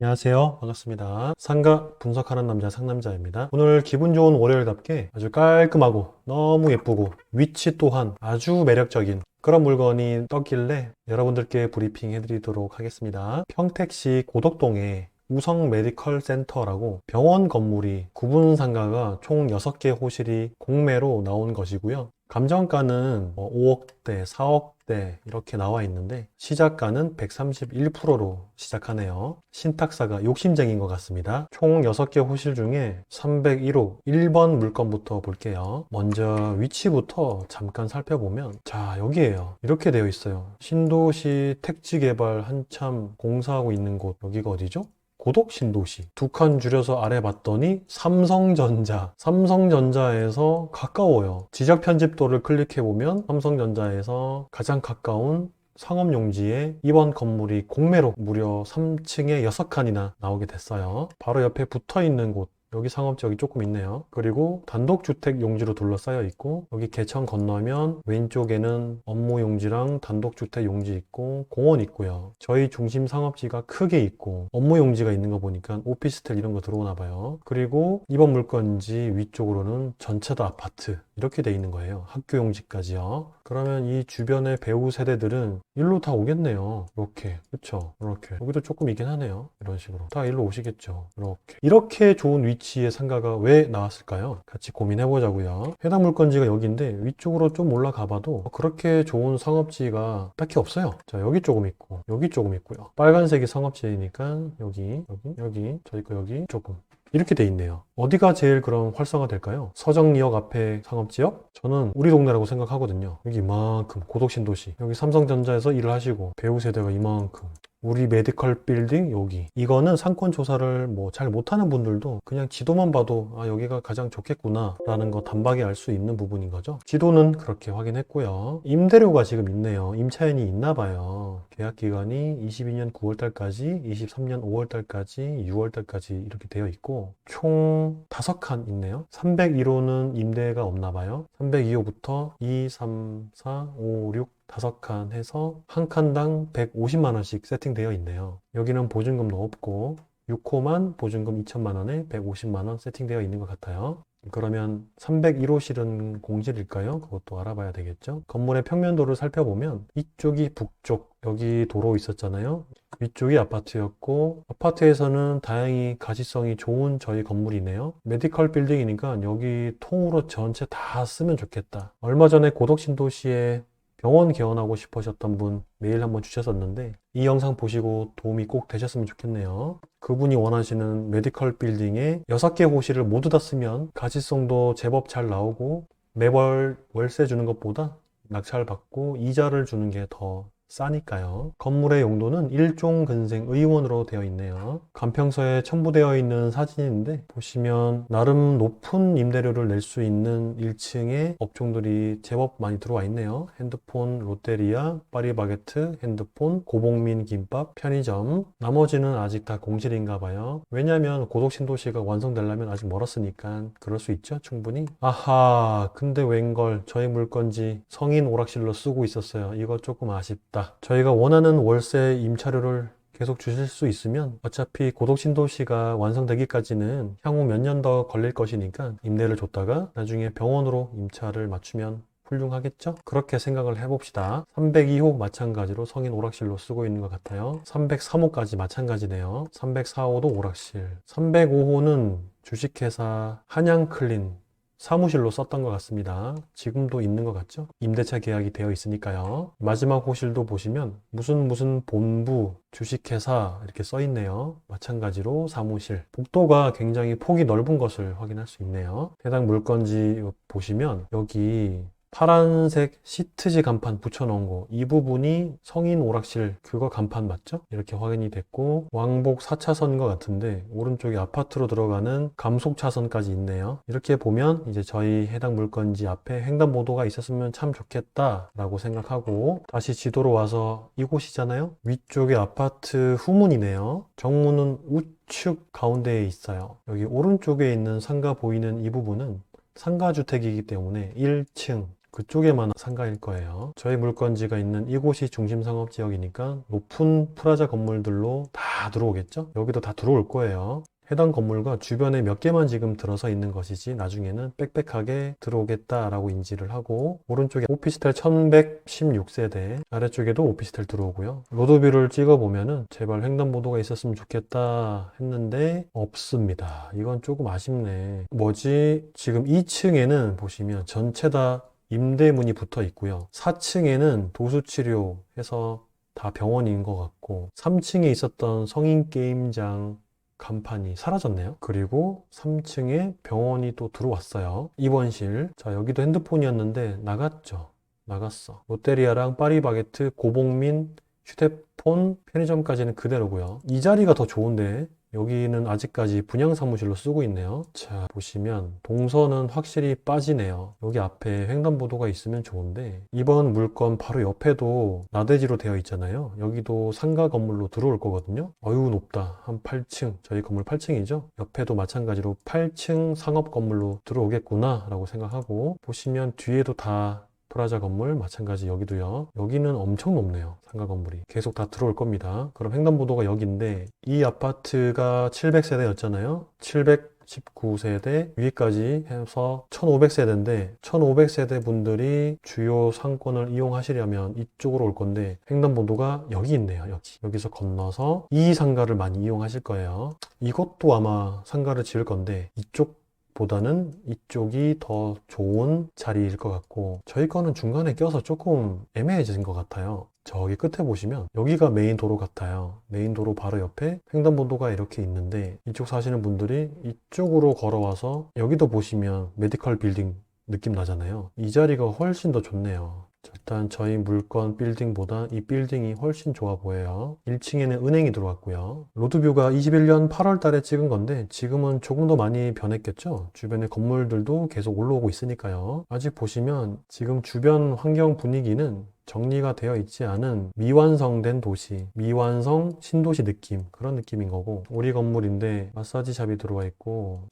안녕하세요. 반갑습니다. 상가 분석하는 남자 상남자입니다. 오늘 기분 좋은 월요일답게 아주 깔끔하고 너무 예쁘고 위치 또한 아주 매력적인 그런 물건이 떴길래 여러분들께 브리핑 해드리도록 하겠습니다. 평택시 고덕동에 우성 메디컬 센터라고 병원 건물이 구분 상가가 총 6개 호실이 공매로 나온 것이고요. 감정가는 5억대, 4억 대 이렇게 나와 있는데 시작가는 131%로 시작하네요. 신탁사가 욕심쟁인 것 같습니다. 총 6개 호실 중에 301호 1번 물건부터 볼게요. 먼저 위치부터 잠깐 살펴보면 자 여기에요. 이렇게 되어 있어요. 신도시 택지 개발 한참 공사하고 있는 곳 여기가 어디죠? 고덕 신도시. 두 칸 줄여서 아래 봤더니 삼성전자. 삼성전자에서 가까워요. 지적 편집도를 클릭해 보면 삼성전자에서 가장 가까운 상업용지에 이번 건물이 공매로 무려 3층에 6칸이나 나오게 됐어요. 바로 옆에 붙어 있는 곳 여기 상업지역이 조금 있네요. 그리고 단독주택 용지로 둘러싸여 있고 여기 개천 건너면 왼쪽에는 업무 용지랑 단독주택 용지 있고 공원 있고요. 저희 중심 상업지가 크게 있고 업무 용지가 있는 거 보니까 오피스텔 이런 거 들어오나 봐요. 그리고 이번 물건지 위쪽으로는 전체 다 아파트 이렇게 돼 있는 거예요. 학교 용지까지요. 그러면 이 주변의 배우 세대들은 일로 다 오겠네요. 이렇게 그쵸? 이렇게 여기도 조금 있긴 하네요. 이런 식으로 다 일로 오시겠죠. 이렇게 이렇게 좋은 위치의 상가가 왜 나왔을까요? 같이 고민해 보자고요. 해당 물건지가 여기인데 위쪽으로 좀 올라가 봐도 그렇게 좋은 상업지가 딱히 없어요. 자 여기 조금 있고 여기 조금 있고요. 빨간색이 상업지니까 여기 여기 여기 저희 거 여기 조금 이렇게 돼 있네요. 어디가 제일 그럼 활성화 될까요? 서정리역 앞에 상업지역? 저는 우리 동네라고 생각하거든요. 여기 이만큼 고덕신도시. 여기 삼성전자에서 일을 하시고 배우 세대가 이만큼. 우리 메디컬 빌딩 여기. 이거는 상권 조사를 뭐 잘 못하는 분들도 그냥 지도만 봐도 아 여기가 가장 좋겠구나 라는 거 단박에 알 수 있는 부분인 거죠. 지도는 그렇게 확인했고요. 임대료가 지금 있네요. 임차인이 있나 봐요. 계약 기간이 22년 9월 달까지 23년 5월 달까지 6월 달까지 이렇게 되어 있고 총 5칸 있네요. 301호는 임대가 없나 봐요. 302호부터 2, 3, 4, 5, 6 다섯 칸 해서 한 칸당 150만 원씩 세팅되어 있네요. 여기는 보증금도 없고 6호만 보증금 2천만 원에 150만 원 세팅되어 있는 것 같아요. 그러면 301호실은 공실일까요? 그것도 알아봐야 되겠죠. 건물의 평면도를 살펴보면 이쪽이 북쪽, 여기 도로 있었잖아요. 위쪽이 아파트였고 아파트에서는 다행히 가시성이 좋은 저희 건물이네요. 메디컬 빌딩이니까 여기 통으로 전체 다 쓰면 좋겠다. 얼마 전에 고덕 신도시에 병원 개원하고 싶으셨던 분 메일 한번 주셨었는데 이 영상 보시고 도움이 꼭 되셨으면 좋겠네요. 그분이 원하시는 메디컬 빌딩에 6개 호실을 모두 다 쓰면 가치성도 제법 잘 나오고 매월 월세 주는 것보다 낙찰 받고 이자를 주는 게 더 싸니까요. 건물의 용도는 일종 근생 의원으로 되어 있네요. 간평서에 첨부되어 있는 사진인데 보시면 나름 높은 임대료를 낼 수 있는 1층에 업종들이 제법 많이 들어와 있네요. 핸드폰, 롯데리아, 파리바게트, 핸드폰, 고봉민 김밥, 편의점. 나머지는 아직 다 공실인가 봐요. 왜냐면 고독 신도시가 완성되려면 아직 멀었으니까 그럴 수 있죠, 충분히. 아하, 근데 웬걸 저희 물건지 성인 오락실로 쓰고 있었어요. 이거 조금 아쉽다. 저희가 원하는 월세 임차료를 계속 주실 수 있으면 어차피 고독신도시가 완성되기까지는 향후 몇 년 더 걸릴 것이니까 임대를 줬다가 나중에 병원으로 임차를 맞추면 훌륭하겠죠? 그렇게 생각을 해봅시다. 302호 마찬가지로 성인 오락실로 쓰고 있는 것 같아요. 303호까지 마찬가지네요. 304호도 오락실. 305호는 주식회사 한양클린 사무실로 썼던 것 같습니다. 지금도 있는 것 같죠? 임대차 계약이 되어 있으니까요. 마지막 호실도 보시면 무슨 무슨 본부, 주식회사 이렇게 써 있네요. 마찬가지로 사무실. 복도가 굉장히 폭이 넓은 것을 확인할 수 있네요. 해당 물건지 보시면 여기 파란색 시트지 간판 붙여놓은 거. 이 부분이 성인 오락실 그거 간판 맞죠? 이렇게 확인이 됐고 왕복 4차선인 것 같은데 오른쪽에 아파트로 들어가는 감속 차선까지 있네요. 이렇게 보면 이제 저희 해당 물건지 앞에 횡단보도가 있었으면 참 좋겠다 라고 생각하고 다시 지도로 와서 이곳이잖아요? 위쪽에 아파트 후문이네요. 정문은 우측 가운데에 있어요. 여기 오른쪽에 있는 상가 보이는 이 부분은 상가주택이기 때문에 1층 그쪽에만 상가일 거예요. 저희 물건지가 있는 이곳이 중심 상업 지역이니까 높은 프라자 건물들로 다 들어오겠죠? 여기도 다 들어올 거예요. 해당 건물과 주변에 몇 개만 지금 들어서 있는 것이지 나중에는 빽빽하게 들어오겠다라고 인지를 하고 오른쪽에 오피스텔 1116세대 아래쪽에도 오피스텔 들어오고요 로드뷰를 찍어보면은 제발 횡단보도가 있었으면 좋겠다 했는데 없습니다 이건 조금 아쉽네 뭐지 지금 2층에는 보시면 전체 다 임대문이 붙어 있고요 4층에는 도수치료 해서 다 병원인 것 같고 3층에 있었던 성인 게임장 간판이 사라졌네요. 그리고 3층에 병원이 또 들어왔어요. 입원실. 자, 여기도 핸드폰이었는데 나갔죠. 나갔어. 롯데리아랑 파리바게트, 고봉민, 휴대폰, 편의점까지는 그대로고요. 이 자리가 더 좋은데 여기는 아직까지 분양 사무실로 쓰고 있네요. 자, 보시면 동선은 확실히 빠지네요. 여기 앞에 횡단보도가 있으면 좋은데 이번 물건 바로 옆에도 나대지로 되어 있잖아요. 여기도 상가 건물로 들어올 거거든요. 어유 높다. 한 8층. 저희 건물 8층이죠. 옆에도 마찬가지로 8층 상업 건물로 들어오겠구나 라고 생각하고 보시면 뒤에도 다 프라자 건물 마찬가지 여기도요. 여기는 엄청 높네요. 상가 건물이. 계속 다 들어올 겁니다. 그럼 횡단보도가 여기인데 이 아파트가 700세대였잖아요. 719세대 위까지 해서 1500세대인데 1500세대 분들이 주요 상권을 이용하시려면 이쪽으로 올 건데 횡단보도가 여기 있네요. 여기. 여기서 건너서 이 상가를 많이 이용하실 거예요. 이것도 아마 상가를 지을 건데 이쪽 보다는 이쪽이 더 좋은 자리일 것 같고 저희 거는 중간에 껴서 조금 애매해진 것 같아요. 저기 끝에 보시면 여기가 메인 도로 같아요. 메인 도로 바로 옆에 횡단보도가 이렇게 있는데 이쪽 사시는 분들이 이쪽으로 걸어와서 여기도 보시면 메디컬 빌딩 느낌 나잖아요. 이 자리가 훨씬 더 좋네요. 자, 일단 저희 물건 빌딩보다 이 빌딩이 훨씬 좋아 보여요. 1층에는 은행이 들어왔고요. 로드뷰가 21년 8월 달에 찍은 건데 지금은 조금 더 많이 변했겠죠? 주변에 건물들도 계속 올라오고 있으니까요. 아직 보시면 지금 주변 환경 분위기는 정리가 되어 있지 않은 미완성된 도시, 미완성 신도시 느낌 그런 느낌인 거고 우리 건물인데 마사지 샵이 들어와 있고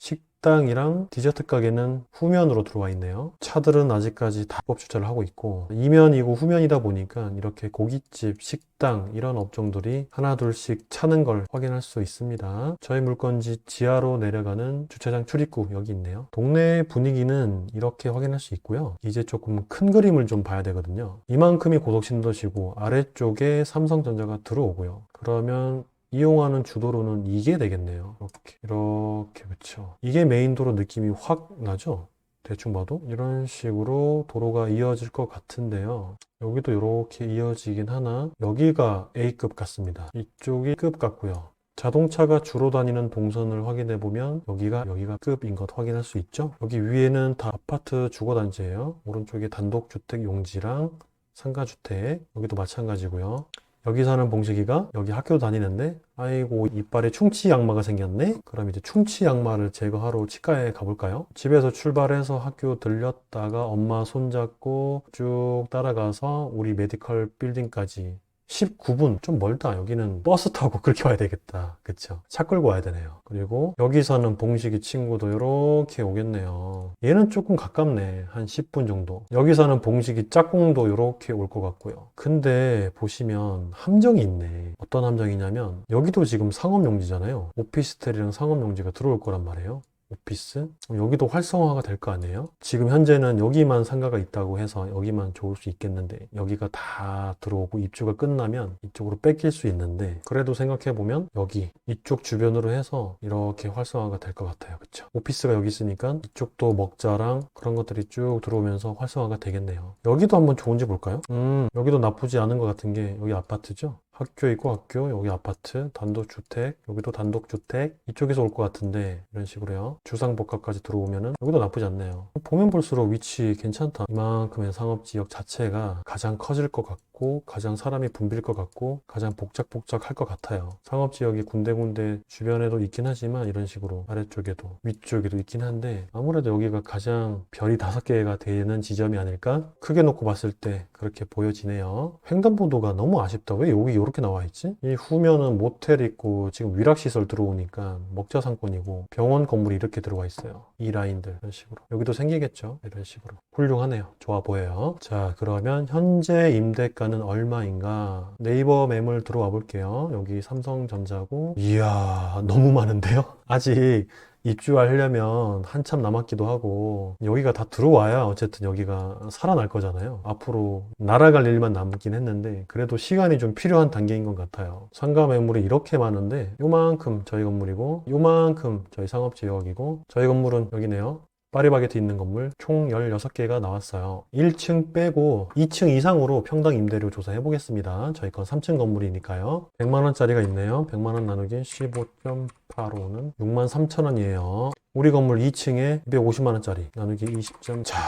식당이랑 디저트 가게는 후면으로 들어와 있네요. 차들은 아직까지 다 법 주차를 하고 있고 이면이고 후면이다 보니까 이렇게 고깃집, 식당 이런 업종들이 하나 둘씩 차는 걸 확인할 수 있습니다. 저희 물건지 지하로 내려가는 주차장 출입구 여기 있네요. 동네 분위기는 이렇게 확인할 수 있고요. 이제 조금 큰 그림을 좀 봐야 되거든요. 이만큼이 고속신도시고 아래쪽에 삼성전자가 들어오고요. 그러면 이용하는 주도로는 이게 되겠네요. 이렇게 이렇게 그쵸. 이게 메인도로 느낌이 확 나죠? 대충 봐도 이런 식으로 도로가 이어질 것 같은데요. 여기도 이렇게 이어지긴 하나 여기가 A급 같습니다. 이쪽이 급 같고요. 자동차가 주로 다니는 동선을 확인해 보면 여기가 여기가 급인 것 확인할 수 있죠. 여기 위에는 다 아파트 주거단지예요. 오른쪽에 단독주택 용지랑 상가주택 여기도 마찬가지고요. 여기 사는 봉식이가 여기 학교 다니는데 아이고 이빨에 충치 양마가 생겼네? 그럼 이제 충치 양마를 제거하러 치과에 가볼까요? 집에서 출발해서 학교 들렸다가 엄마 손잡고 쭉 따라가서 우리 메디컬 빌딩까지 19분 좀 멀다. 여기는 버스 타고 그렇게 와야 되겠다. 그쵸? 차 끌고 와야 되네요. 그리고 여기 서는 봉식이 친구도 이렇게 오겠네요. 얘는 조금 가깝네. 한 10분 정도. 여기 서는 봉식이 짝꿍도 이렇게 올 것 같고요. 근데 보시면 함정이 있네. 어떤 함정이냐면 여기도 지금 상업용지잖아요. 오피스텔이랑 상업용지가 들어올 거란 말이에요 오피스? 여기도 활성화가 될 거 아니에요? 지금 현재는 여기만 상가가 있다고 해서 여기만 좋을 수 있겠는데 여기가 다 들어오고 입주가 끝나면 이쪽으로 뺏길 수 있는데 그래도 생각해보면 여기 이쪽 주변으로 해서 이렇게 활성화가 될 것 같아요 그쵸? 오피스가 여기 있으니까 이쪽도 먹자랑 그런 것들이 쭉 들어오면서 활성화가 되겠네요 여기도 한번 좋은지 볼까요? 음 여기도 나쁘지 않은 것 같은 게 여기 아파트죠? 학교 있고 학교, 여기 아파트, 단독주택, 여기도 단독주택, 이쪽에서 올 것 같은데 이런 식으로요. 주상복합까지 들어오면은 여기도 나쁘지 않네요. 보면 볼수록 위치 괜찮다. 이만큼의 상업지역 자체가 가장 커질 것 같고 같고 가장 사람이 붐빌 것 같고 가장 복작복작할 것 같아요. 상업 지역이 군데군데 주변에도 있긴 하지만 이런 식으로 아래쪽에도 위쪽에도 있긴 한데 아무래도 여기가 가장 별이 다섯 개가 되는 지점이 아닐까? 크게 놓고 봤을 때 그렇게 보여지네요. 횡단보도가 너무 아쉽다. 왜 여기 이렇게 나와 있지? 이 후면은 모텔 있고 지금 위락시설 들어오니까 먹자 상권이고 병원 건물이 이렇게 들어와 있어요. 이 라인들 이런 식으로. 여기도 생기겠죠? 이런 식으로. 훌륭하네요. 좋아 보여요. 자, 그러면 현재 임대가 는 얼마인가? 네이버 매물 들어와 볼게요. 여기 삼성전자고. 이야, 너무 많은데요? 아직 입주하려면 한참 남았기도 하고 여기가 다 들어와야 어쨌든 여기가 살아날 거잖아요. 앞으로 날아갈 일만 남긴 했는데 그래도 시간이 좀 필요한 단계인 것 같아요. 상가 매물이 이렇게 많은데 요만큼 저희 건물이고 요만큼 저희 상업지역이고 저희 건물은 여기네요. 파리바게트 있는 건물 총 16개가 나왔어요. 1층 빼고 2층 이상으로 평당 임대료 조사해 보겠습니다. 저희 건 3층 건물이니까요. 100만원짜리가 있네요. 100만원 나누기 15.85는 63,000원이에요. 우리 건물 2층에 250만원짜리 나누기 20점. 자,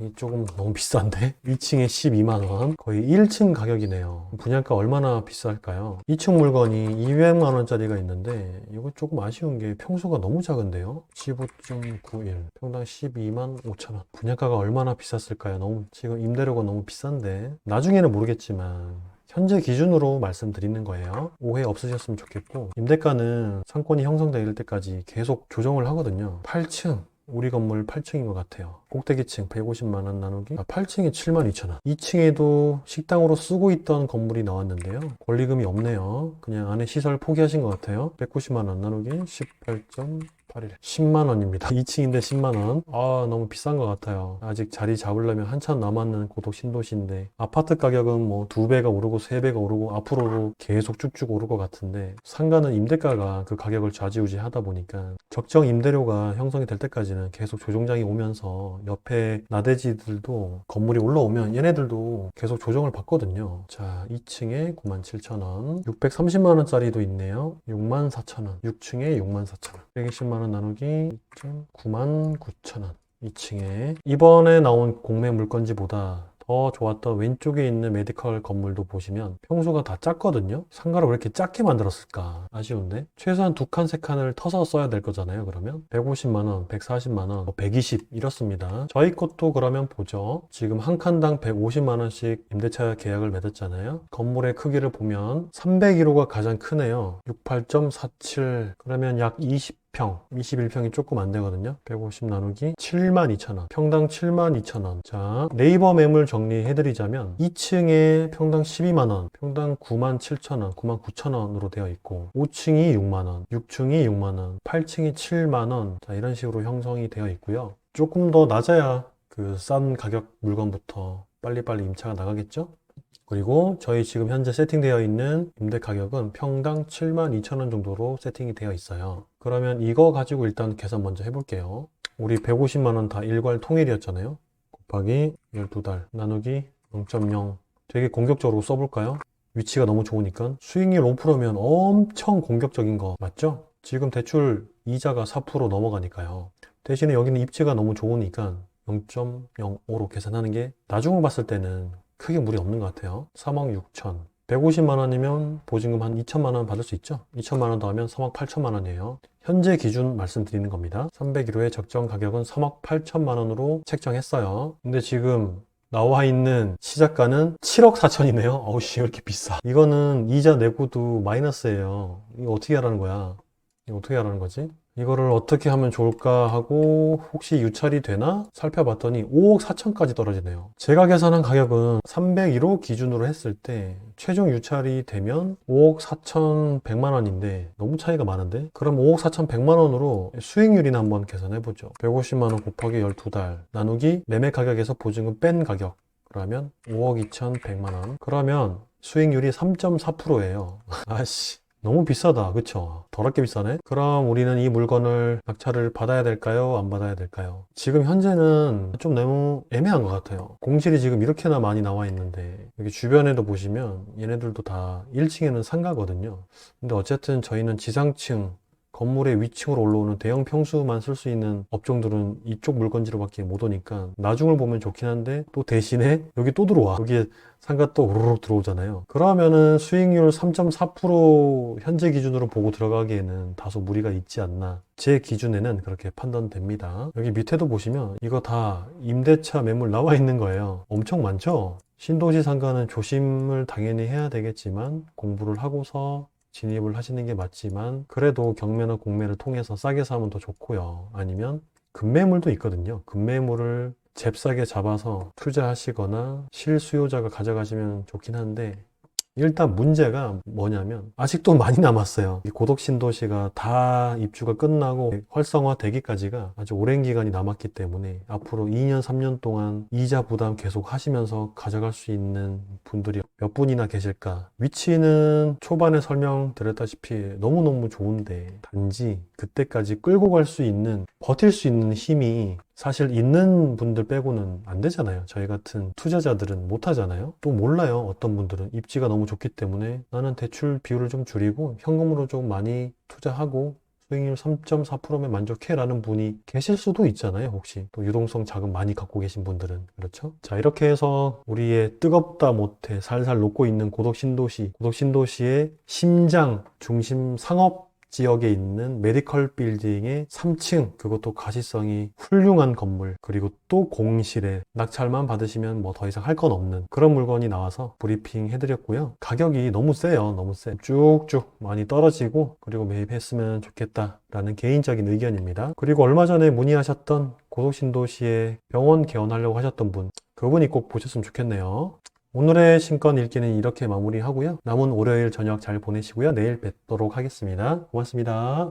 이 조금 너무 비싼데? 2층에 12만원. 거의 1층 가격이네요. 분양가 얼마나 비쌀까요? 2층 물건이 200만원짜리가 있는데, 이거 조금 아쉬운 게 평수가 너무 작은데요? 15.91. 평당 12만 5천원. 분양가가 얼마나 비쌌을까요? 너무, 지금 임대료가 너무 비싼데. 나중에는 모르겠지만, 현재 기준으로 말씀드리는 거예요. 오해 없으셨으면 좋겠고, 임대가는 상권이 형성될 때까지 계속 조정을 하거든요. 8층. 우리 건물 8층인 것 같아요. 꼭대기층 150만원 나누기 아, 8층이 7만 2천원 2층에도 식당으로 쓰고 있던 건물이 나왔는데요 권리금이 없네요 그냥 안에 시설 포기하신 것 같아요 190만원 나누기 18.81 10만원입니다. 2층인데 10만원. 아 너무 비싼 것 같아요. 아직 자리 잡으려면 한참 남았는 고독 신도시인데 아파트 가격은 뭐 두 배가 오르고 세 배가 오르고 앞으로도 계속 쭉쭉 오를 것 같은데 상가는 임대가가 그 가격을 좌지우지 하다 보니까 적정 임대료가 형성이 될 때까지는 계속 조정장이 오면서 옆에 나대지들도 건물이 올라오면 얘네들도 계속 조정을 받거든요. 자, 2층에 97,000원, 630만원짜리도 있네요. 64,000원, 6층에 64,000원, 120만원 나누기 99,000원. 2층에 이번에 나온 공매 물건지보다 더 좋았던 왼쪽에 있는 메디컬 건물도 보시면 평수가 다 작거든요. 상가를 왜 이렇게 작게 만들었을까? 아쉬운데 최소한 두 칸, 세 칸을 터서 써야 될 거잖아요. 그러면 150만 원, 140만 원, 120 이렇습니다. 저희 것도 그러면 보죠. 지금 한 칸당 150만 원씩 임대차 계약을 맺었잖아요. 건물의 크기를 보면 301호가 가장 크네요. 68.47 그러면 약 20. 평. 21평이 조금 안 되거든요. 150 나누기 72,000원. 평당 72,000원. 자 네이버 매물 정리해 드리자면 2층에 평당 12만원 평당 97,000원 99,000원으로 되어 있고 5층이 6만원 6층이 6만원 8층이 7만원. 자 이런 식으로 형성이 되어 있고요. 조금 더 낮아야 그 싼 가격 물건부터 빨리빨리 임차가 나가겠죠 그리고 저희 지금 현재 세팅되어 있는 임대 가격은 평당 72,000원 정도로 세팅이 되어 있어요. 그러면 이거 가지고 일단 계산 먼저 해볼게요. 우리 150만원 다 일괄 통일이었잖아요. 곱하기 12달 나누기 0.0 되게 공격적으로 써볼까요? 위치가 너무 좋으니까 수익률 5%면 엄청 공격적인 거 맞죠? 지금 대출 이자가 4% 넘어가니까요. 대신에 여기는 입지가 너무 좋으니까 0.05로 계산하는 게 나중으로 봤을 때는 크게 무리 없는 것 같아요. 3억 6천. 150만 원이면 보증금 한 2천만 원 받을 수 있죠? 2천만 원 더하면 3억 8천만 원이에요. 현재 기준 말씀드리는 겁니다. 301호의 적정 가격은 3억 8천만 원으로 책정했어요. 근데 지금 나와 있는 시작가는 7억 4천이네요. 어우 씨, 왜 이렇게 비싸? 이거는 이자 내고도 마이너스예요. 이거 어떻게 하라는 거야? 이거 어떻게 하라는 거지? 이거를 어떻게 하면 좋을까 하고 혹시 유찰이 되나 살펴봤더니 5억 4천까지 떨어지네요. 제가 계산한 가격은 301호 기준으로 했을 때 최종 유찰이 되면 5억 4천 100만 원인데 너무 차이가 많은데? 그럼 5억 4천 100만 원으로 수익률이나 한번 계산해 보죠. 150만 원 곱하기 12달 나누기 매매 가격에서 보증금 뺀 가격 그러면 5억 2천 100만 원. 그러면 수익률이 3.4%예요. 아씨. 너무 비싸다. 그쵸? 더럽게 비싸네? 그럼 우리는 이 물건을 낙찰을 받아야 될까요? 안 받아야 될까요? 지금 현재는 좀 너무 애매한 것 같아요. 공실이 지금 이렇게나 많이 나와 있는데, 여기 주변에도 보시면 얘네들도 다 1층에는 상가거든요. 근데 어쨌든 저희는 지상층 건물의 위층으로 올라오는 대형 평수만 쓸 수 있는 업종들은 이쪽 물건지로밖에 못 오니까 나중을 보면 좋긴 한데 또 대신에 여기 또 들어와. 여기에 상가 또 우르륵 들어오잖아요. 그러면은 수익률 3.4% 현재 기준으로 보고 들어가기에는 다소 무리가 있지 않나. 제 기준에는 그렇게 판단됩니다. 여기 밑에도 보시면 이거 다 임대차 매물 나와 있는 거예요. 엄청 많죠? 신도시 상가는 조심을 당연히 해야 되겠지만 공부를 하고서 진입을 하시는 게 맞지만 그래도 경매나 공매를 통해서 싸게 사면 더 좋고요. 아니면 급매물도 있거든요. 급매물을 잽싸게 잡아서 투자하시거나 실수요자가 가져가시면 좋긴 한데 일단 문제가 뭐냐면 아직도 많이 남았어요. 이 고독 신도시가 다 입주가 끝나고 활성화 되기까지가 아주 오랜 기간이 남았기 때문에 앞으로 2년, 3년 동안 이자 부담 계속 하시면서 가져갈 수 있는 분들이 몇 분이나 계실까? 위치는 초반에 설명드렸다시피 너무너무 좋은데 단지 그때까지 끌고 갈 수 있는 버틸 수 있는 힘이 사실 있는 분들 빼고는 안 되잖아요. 저희 같은 투자자들은 못 하잖아요. 또 몰라요. 어떤 분들은 입지가 너무 좋기 때문에 나는 대출 비율을 좀 줄이고 현금으로 좀 많이 투자하고 수익률 3.4%면 만족해라는 분이 계실 수도 있잖아요. 혹시 또 유동성 자금 많이 갖고 계신 분들은 그렇죠? 자 이렇게 해서 우리의 뜨겁다 못해 살살 녹고 있는 고독 신도시, 고독 신도시의 심장 중심 상업 지역에 있는 메디컬 빌딩의 3층 그것도 가시성이 훌륭한 건물 그리고 또 공실에 낙찰만 받으시면 뭐 더 이상 할 건 없는 그런 물건이 나와서 브리핑 해드렸고요. 가격이 너무 세요 너무 세. 쭉쭉 많이 떨어지고 그리고 매입했으면 좋겠다 라는 개인적인 의견입니다. 그리고 얼마 전에 문의하셨던 고속신도시에 병원 개원하려고 하셨던 분 그분이 꼭 보셨으면 좋겠네요 오늘의 신건 읽기는 이렇게 마무리하고요. 남은 월요일 저녁 잘 보내시고요. 내일 뵙도록 하겠습니다. 고맙습니다.